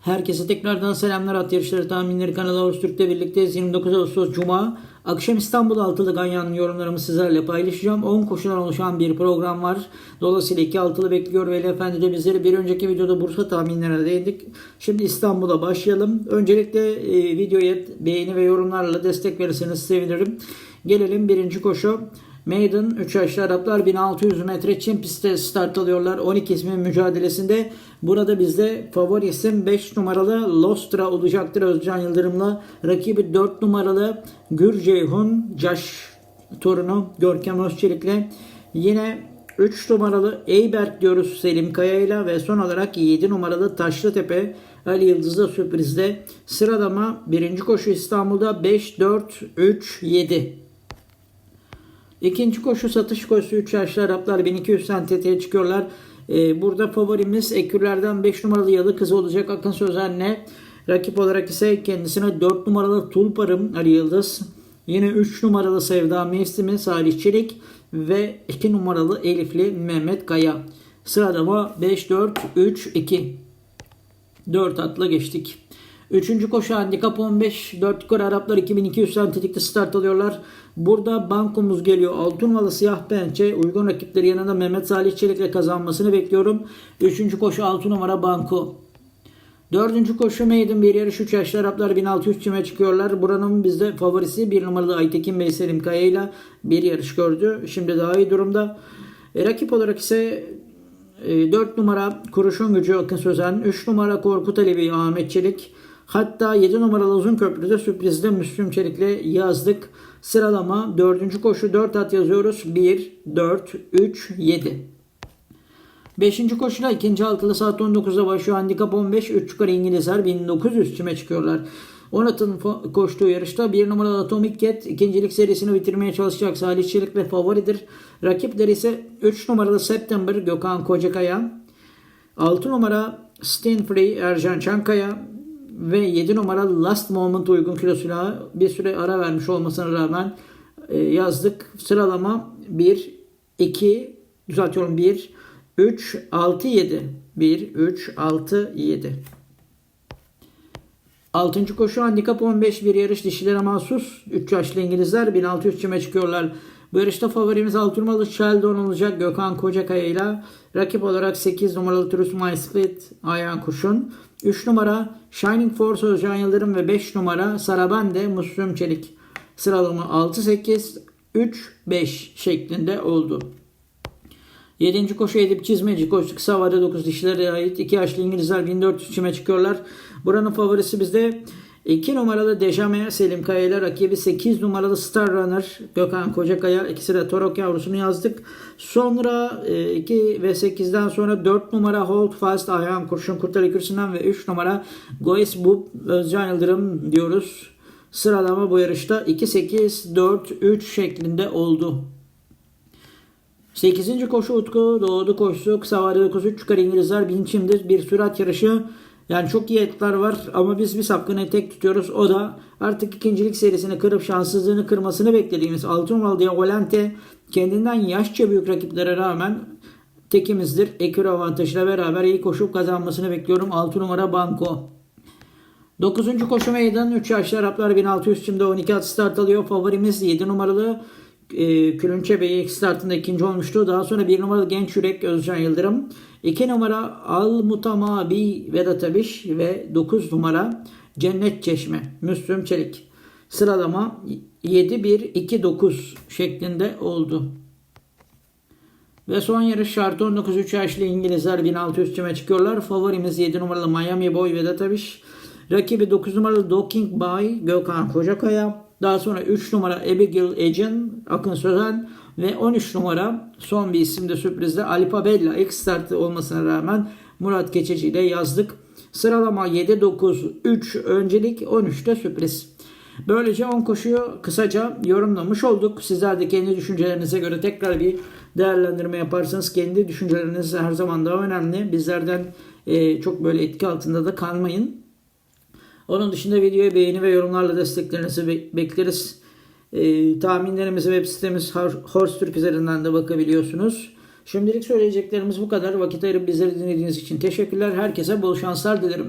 Herkese tekrardan selamlar at yarışları tahminleri kanalı Ağustos'ta birlikteyiz. 29 Ağustos Cuma. Akşam İstanbul altılı Ganyan'ın yorumlarımı sizlerle paylaşacağım. 10 koşudan oluşan bir program var. Dolayısıyla 2 altılı bekliyor ve Efendi de bizleri bir önceki videoda Bursa tahminlerine değindik. Şimdi İstanbul'a başlayalım. Öncelikle e, videoya beğeni ve yorumlarla destek verirseniz sevinirim. Gelelim birinci koşu. Maiden 3 yaşlı Araplar 1600 metre Çin pistte start alıyorlar. 12 ismin mücadelesinde. Burada bizde favori isim 5 numaralı Lostra olacaktır Özcan Yıldırım'la. Rakibi 4 numaralı Gür Ceyhun Caş torunu Görkem Özçelik'le. Yine 3 numaralı Eyberk diyoruz Selim Kaya'yla ve son olarak 7 numaralı Taşlıtepe Ali Yıldız'da sürprizde. Sıralama 1. koşu İstanbul'da 5, 4, 3, 7. İkinci koşu satış koşusu 3 yaşlı Araplar 1200 sentetiğe çıkıyorlar. Ee, burada favorimiz Ekürler'den 5 numaralı Yalı Kızı olacak Akın Sözen'le. Rakip olarak ise kendisine 4 numaralı Tulparım Ali Yıldız. Yine 3 numaralı Sevda Mevsimi Salih Çelik ve 2 numaralı Elifli Mehmet Kaya. Sıralama 5, 4, 3, 2. 4 atla geçtik. Üçüncü koşu handikap 15. 4 yukarı Araplar 2200 sentetikte start alıyorlar. Burada bankomuz geliyor. Altın malı siyah pençe. Uygun rakipleri yanında Mehmet Salih Çelik'le kazanmasını bekliyorum. Üçüncü koşu 6 numara banko. Dördüncü koşu maiden bir yarış 3 yaşlı Araplar 1600 çime çıkıyorlar. Buranın bizde favorisi bir numaralı Aytekin Bey Selim Kaya ile bir yarış gördü. Şimdi daha iyi durumda. E, rakip olarak ise 4 numara Kuruşun Gücü Akın Sözen, 3 numara Korkut Alevi Ahmet Çelik, hatta 7 numaralı Uzun Köprü'de sürprizde Müslüm Çelik'le yazdık. Sıralama 4. koşu 4 at yazıyoruz. 1, 4, 3, 7. 5. koşuda ikinci altılı saat 19'da başlıyor. Handikap 15. 3 yukarı İngilizler 1900 çime çıkıyorlar. Onat'ın koştuğu yarışta bir numaralı Atomic Cat ikincilik serisini bitirmeye çalışacak Salih Çelik ve favoridir. Rakipleri ise 3 numaralı September Gökhan Kocakaya, 6 numara Stain Free Ercan Çankaya ve 7 numara Last Moment uygun kilosuyla bir süre ara vermiş olmasına rağmen e, yazdık. Sıralama 1, 2, düzeltiyorum 1, 3, 6, 7. 1, 3, 6, 7. Altıncı koşu handikap 15 bir yarış dişilere mahsus. 3 yaşlı İngilizler 1600 çime çıkıyorlar. Bu yarışta favorimiz 6 numaralı Sheldon olacak Gökhan Kocakaya ile rakip olarak 8 numaralı Trus My Split Ayhan Kuş'un 3 numara Shining Force Özcan Yıldırım ve 5 numara Sarabande Müslüm Çelik. Sıralama 6-8 3-5 şeklinde oldu. 7. koşu Edip Çizmeci koştu. Kısa havada 9 dişilere ait 2 yaşlı İngilizler 1400 çime çıkıyorlar. Buranın favorisi bizde 2 numaralı Dejame Selim Kaya ile rakibi 8 numaralı Star Runner Gökhan Kocakaya. İkisi de Torok yavrusunu yazdık. Sonra 2 ve 8'den sonra 4 numara Hold Fast Ayhan Kurşun Kurtar İkisinden ve 3 numara Goes Bub Özcan Yıldırım diyoruz. Sıralama bu yarışta 2-8-4-3 şeklinde oldu. 8. koşu Utku doğdu koşusu kısa vadede 9 3 yukarı İngilizler bin çimdir bir sürat yarışı. Yani çok iyi etler var ama biz bir sapkını tek tutuyoruz. O da artık ikincilik serisini kırıp şanssızlığını kırmasını beklediğimiz 6 numaralı Diavolante kendinden yaşça büyük rakiplere rağmen tekimizdir. Ekür avantajıyla beraber iyi koşup kazanmasını bekliyorum. 6 numara Banko. 9. koşu meydan 3 yaşlı Araplar 1600 çimde 12 at start alıyor. Favorimiz 7 numaralı e, Külünçe Bey ilk startında ikinci olmuştu. Daha sonra 1 numaralı Genç Yürek Özcan Yıldırım. 2 numara Al Mutamabi Vedat Abiş ve 9 numara Cennet Çeşme Müslüm Çelik. Sıralama 7-1-2-9 şeklinde oldu. Ve son yarış şartı 19-3 yaşlı İngilizler 1600 çime çıkıyorlar. Favorimiz 7 numaralı Miami Boy Vedat Abiş. Rakibi 9 numaralı Docking Bay Gökhan Kocakaya. Daha sonra 3 numara Abigail Ecen Akın Sözen ve 13 numara son bir isim de sürprizde Alipa Bella ilk startı olmasına rağmen Murat Keçeci ile yazdık. Sıralama 7-9-3 öncelik 13'te sürpriz. Böylece 10 koşuyu kısaca yorumlamış olduk. Sizler de kendi düşüncelerinize göre tekrar bir değerlendirme yaparsanız kendi düşünceleriniz her zaman daha önemli. Bizlerden e, çok böyle etki altında da kalmayın. Onun dışında videoya beğeni ve yorumlarla desteklerinizi be- bekleriz. E, tahminlerimizi web sitemiz Hor- Horse Türk üzerinden de bakabiliyorsunuz. Şimdilik söyleyeceklerimiz bu kadar. Vakit ayırıp bizleri dinlediğiniz için teşekkürler. Herkese bol şanslar dilerim.